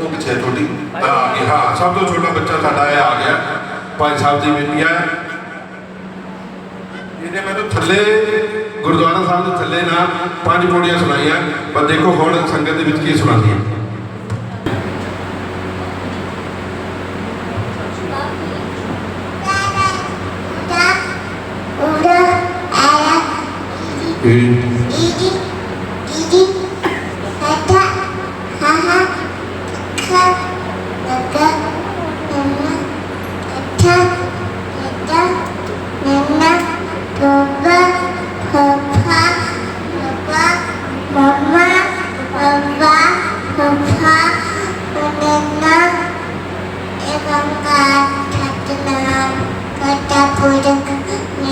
ਉਹ ਕਿੱਥੇ ਹੈ ਆ ਆ ਹਾਂ ਸਭ ਤੋਂ ਛੋਟਾ ਬੱਚਾ ਸਾਡਾ ਇਹ ਆ ਗਿਆ ਭਾਈ ਸਾਹਿਬ ਦੀ ਬੇਟੀ ਹੈ ਇਹਨੇ ਮੈਨੂੰ ਥੱਲੇ ਗੁਰਦੁਆਰਾ ਸਾਹਿਬ ਦੇ ਥੱਲੇ ਨਾ ਪੰਜ ਪੌੜੀਆਂ ਸੁਣਾਈਆਂ ਪਰ ਦੇਖੋ ਹੁਣ ਸੰਗਤ ਦੇ ਵਿੱਚ ਕੀ ਸੁਣਾਉਂਦੀ ਹੈ ਇਹ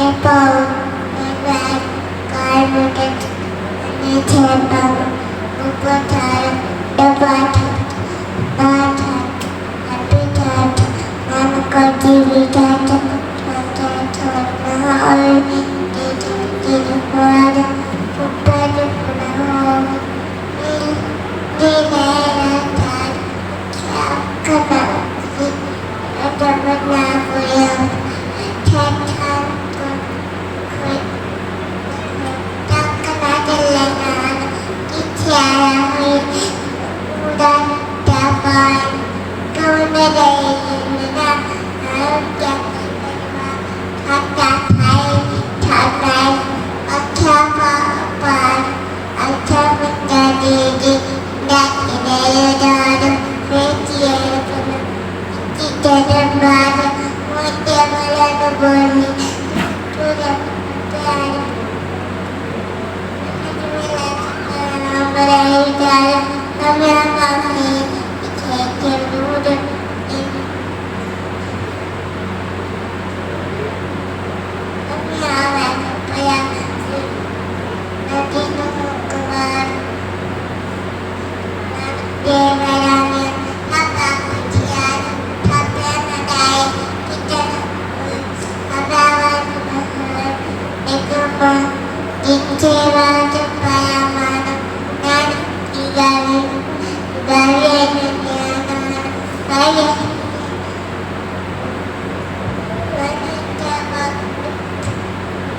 I'm Karmudat, and temple, Upatar, Dabatat, Natat, Habitat,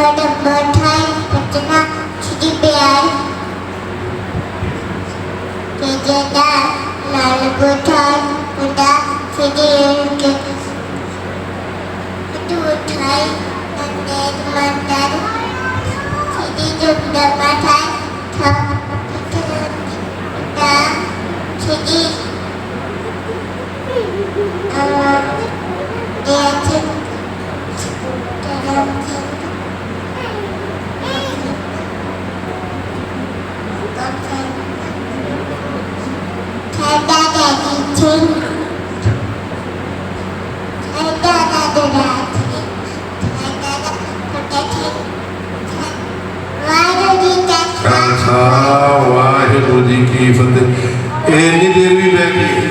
Brother Bertman, Katrina, Chidi Bear, Kejeda, Nalgutan, Buddha, Chidi Yunke, Kututai, Nanded Mandan, Chidi Jumda Matai, Tha, Chidi, Um, Yeah. ਕੀ ਫਤਿਹ। ਇਹ ਇੰਨੀ ਦੇਰ ਵੀ ਬਹਿ ਗਈ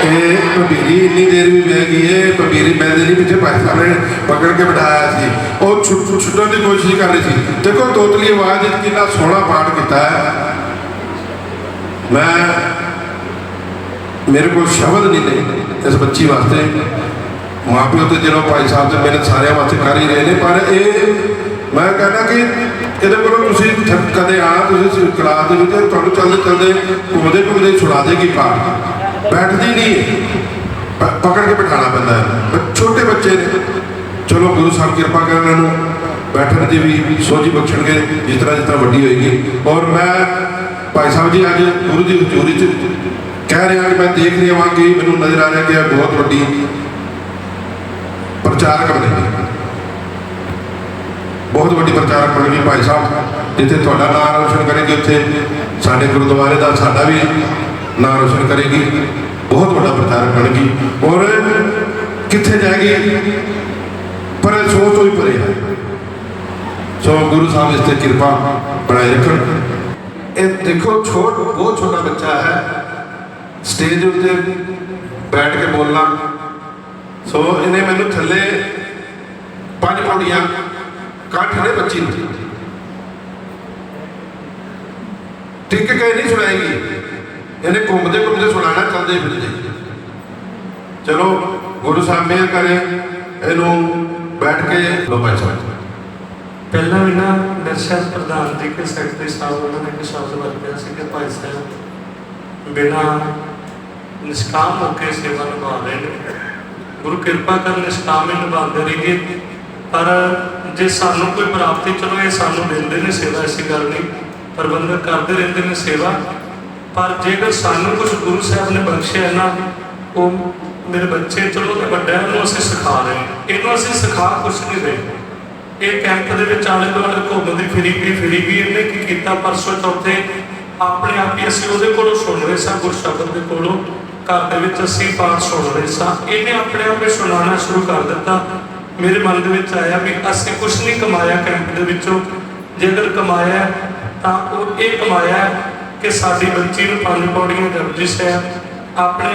ਇਹ ਭਬੀਰੀ ਇੰਨੀ ਦੇਰ ਵੀ ਬਹਿ ਗਈ ਹੈ। ਭਬੀਰੀ ਮੈਂ ਦੇ ਨਹੀਂ, ਪਿੱਛੇ ਭਾਈ ਨੇ ਪਕੜ ਕੇ ਬਿਠਾਇਆ ਸੀ। ਉਹ ਛੁੱਟ ਛੁੱਟਣ ਦੀ ਕੋਸ਼ਿਸ਼ ਕਰ ਰਹੀ ਸੀ। ਦੇਖੋ, ਤੋਤਲੀ ਆਵਾਜ਼ ਵਿੱਚ ਕਿੰਨਾ ਸੋਹਣਾ ਪਾਠ ਕੀਤਾ ਹੈ। ਮੈਂ ਮੇਰੇ ਕੋਲ ਸ਼ਬਦ ਨਹੀਂ ਨੇ ਇਸ ਬੱਚੀ ਵਾਸਤੇ। ਮਾਪਿਓ ਤੇ ਜਦੋਂ ਭਾਈ ਸਾਹਿਬ ਤੇ ਮੇਰੇ ਸਾਰਿਆਂ ਵਾਸਤੇ ਕਰ ਹੀ ਰਹੇ ਨੇ, ਪਰ ਇਹ ਮੈਂ ਕਹਿੰਦਾ ਕਿ ਇਹਦੇ ਕੋਲੋਂ ਤੁਸੀਂ ਕਦੇ ਆ, ਤੁਸੀਂ ਕਲਾਸ ਦੇ ਵਿੱਚ ਤੁਹਾਨੂੰ ਚੱਲਦੇ ਚੱਲਦੇ ਘੁੰਮਦੇ ਘੁੰਮਦੇ ਛੁਡਾ ਦੇਗੀ ਪਾਠ। ਬੈਠਦੀ ਨਹੀਂ ਪਕੜ ਕੇ ਬਿਠਾਣਾ ਪੈਂਦਾ ਹੈ। ਛੋਟੇ ਬੱਚੇ ਨੇ। ਚਲੋ ਗੁਰੂ ਸਾਹਿਬ ਕਿਰਪਾ ਕਰਨ ਇਹਨਾਂ ਨੂੰ। ਬੈਠਣ ਦੀ ਵੀ ਸੋਝੀ ਬਖਸ਼ਣਗੇ, ਜਿਸ ਤਰ੍ਹਾਂ ਜਿਸ ਤਰ੍ਹਾਂ ਵੱਡੀ ਹੋਏਗੀ। ਔਰ ਮੈਂ ਭਾਈ ਸਾਹਿਬ ਜੀ ਅੱਜ ਗੁਰੂ ਦੀ ਹਜ਼ੂਰੀ 'ਚ ਕਹਿ ਰਿਹਾ ਕਿ ਮੈਂ ਦੇਖ ਰਿਹਾ ਹਾਂ ਕਿ ਮੈਨੂੰ ਨਜ਼ਰ ਆ ਰਿਹਾ ਕਿ ਇਹ ਬਹੁਤ ਵੱਡੀ ਪ੍ਰਚਾਰਕ ਬਣੇਗੀ। ਬਹੁਤ ਵੱਡੀ ਪ੍ਰਚਾਰਕ ਬਣੇਗੀ ਭਾਈ ਸਾਹਿਬ। ਜਿੱਥੇ ਤੁਹਾਡਾ ਨਾਮ ਰੋਸ਼ਨ ਕਰੇਗੀ ਉੱਥੇ। ਸਾਡੇ ਗੁਰਦੁਆਰੇ ਦਾ ਸਾਡਾ ਵੀ ਨਾਮ ਰੋਸ਼ਨ ਕਰੇਗੀ। ਬਹੁਤ ਵੱਡਾ ਪ੍ਰਚਾਰਕ ਬਣੇਗੀ ਔਰ ਕਿੱਥੇ ਜਾਏਗੀ? ਪਰ ਇਹ ਸੋਚ ਤੋਂ ਹੀ ਪਰੇ ਹੈ। ਸੋ ਗੁਰੂ ਸਾਹਿਬ ਇਸ ਤੇ ਕਿਰਪਾ ਬਣਾਏ ਰੱਖਣ। ਇਹ ਦੇਖੋ, ਛੋਟ, ਬਹੁਤ ਛੋਟਾ ਬੱਚਾ ਹੈ। ਸਟੇਜ ਉੱਤੇ ਬੈਠ ਕੇ ਬੋਲਣਾ। ਸੋ ਇਹਨੇ ਮੈਨੂੰ ਥੱਲੇ ਪੰਜ ਪੌੜੀਆਂ ਕੱਠ ਨੇ ਬੱਚੀ ਨੂੰ। ਟਿਕ ਕੇ ਨਹੀਂ ਸੁਣਾਏਗੀ। ਇਹਨੇ ਘੁੰਮਦੇ ਘੁੰਮਦੇ ਸੁਣਾਣਾ ਚੱਲਦੇ ਫਿਰਦੇ। ਚਲੋ, ਗੁਰੂ ਸਾਹਿਬ ਮਿਹਰ ਕਰੇ, ਇਹਨੂੰ ਬੈਠ ਕੇ ਲੋ ਸਾਹਿਬ। ਪਹਿਲਾਂ ਵੀ ਨਾ ਨਰਸ਼ਦ ਪ੍ਰਧਾਨ ਜੀ ਕੇ ਸੈਕਟਰੀ ਸਾਹਿਬ, ਉਹਨਾਂ ਨੇ ਇੱਕ ਸ਼ਬਦ ਵਰਤਿਆ ਸੀ ਕਿ ਭਾਈ ਸਾਹਿਬ, ਬਿਨਾ ਨਿਸ਼ਕਾਮ ਹੋ ਕੇ ਸੇਵਾ ਨਿਭਾ ਰਹੇ ਨੇ। ਗੁਰੂ ਕਿਰਪਾ ਕਰ ਨਿਸ਼ਕਾਮ ਹੀ ਨਿਭਾਉਂਦੇ ਰਹੀਏ, ਪਰ ਜੇ ਸਾਨੂੰ ਕੋਈ ਪ੍ਰਾਪਤੀ, ਚਲੋ ਇਹ ਸਾਨੂੰ ਦਿੰਦੇ ਨੇ ਸੇਵਾ, ਐਸੀ ਗੱਲ ਨਹੀਂ। ਪ੍ਰਬੰਧਕ ਕਰਦੇ ਰਹਿੰਦੇ ਨੇ ਸੇਵਾ। ਪਰ ਜੇਕਰ ਸਾਨੂੰ ਕੁਝ ਗੁਰੂ ਸਾਹਿਬ ਨੇ ਬਖਸ਼ਿਆ ਨਾ, ਉਹ ਮੇਰੇ ਬੱਚੇ, ਚਲੋ ਤੇ ਵੱਡਾ ਉਹਨੂੰ ਅਸੀਂ ਸਿਖਾ ਰਹੇ ਹਾਂ। ਇਹਨੂੰ ਅਸੀਂ ਸਿਖਾ ਕੁਝ ਨਹੀਂ ਰਹੇ। ਇਹ ਕੈਂਪ ਦੇ ਵਿੱਚ ਆਲੇ ਦੁਆਲੇ ਘੁੰਮਦੀ ਫਿਰੀ ਗਈ ਫਿਰੀ ਗਈ ਇਹਨੇ ਕੀ ਕੀਤਾ? ਪਰਸੋਂ ਚੌਥੇ ਆਪਣੇ ਆਪ ਹੀ ਅਸੀਂ ਉਹਦੇ ਕੋਲੋਂ ਸੁਣ ਰਹੇ ਸਾਂ, ਗੁਰਸ਼ਬਦ ਦੇ ਕੋਲੋਂ। ਘਰ ਦੇ ਵਿੱਚ ਅਸੀਂ ਪਾਠ ਸੁਣ ਰਹੇ ਸਾਂ। ਇਹਨੇ ਆਪਣੇ ਆਪ ਹੀ ਸੁਣਾਉਣਾ ਸ਼ੁਰੂ ਕਰ ਦਿੱਤਾ। ਮੇਰੇ ਮਨ ਦੇ ਵਿੱਚ ਆਇਆ ਵੀ ਅਸੀਂ ਕੁਝ ਨਹੀਂ ਕਮਾਇਆ ਕੈਂਪ ਦੇ ਵਿੱਚੋਂ। ਜੇਕਰ ਕਮਾਇਆ ਤਾਂ ਉਹ ਇਹ ਕਮਾਇਆ ਕਿ ਸਾਡੀ ਬੱਚੀ ਨੂੰ ਪੰਜ ਪੌੜੀਆਂ ਜਪਜੀ ਹੈ ਆਪਣੇ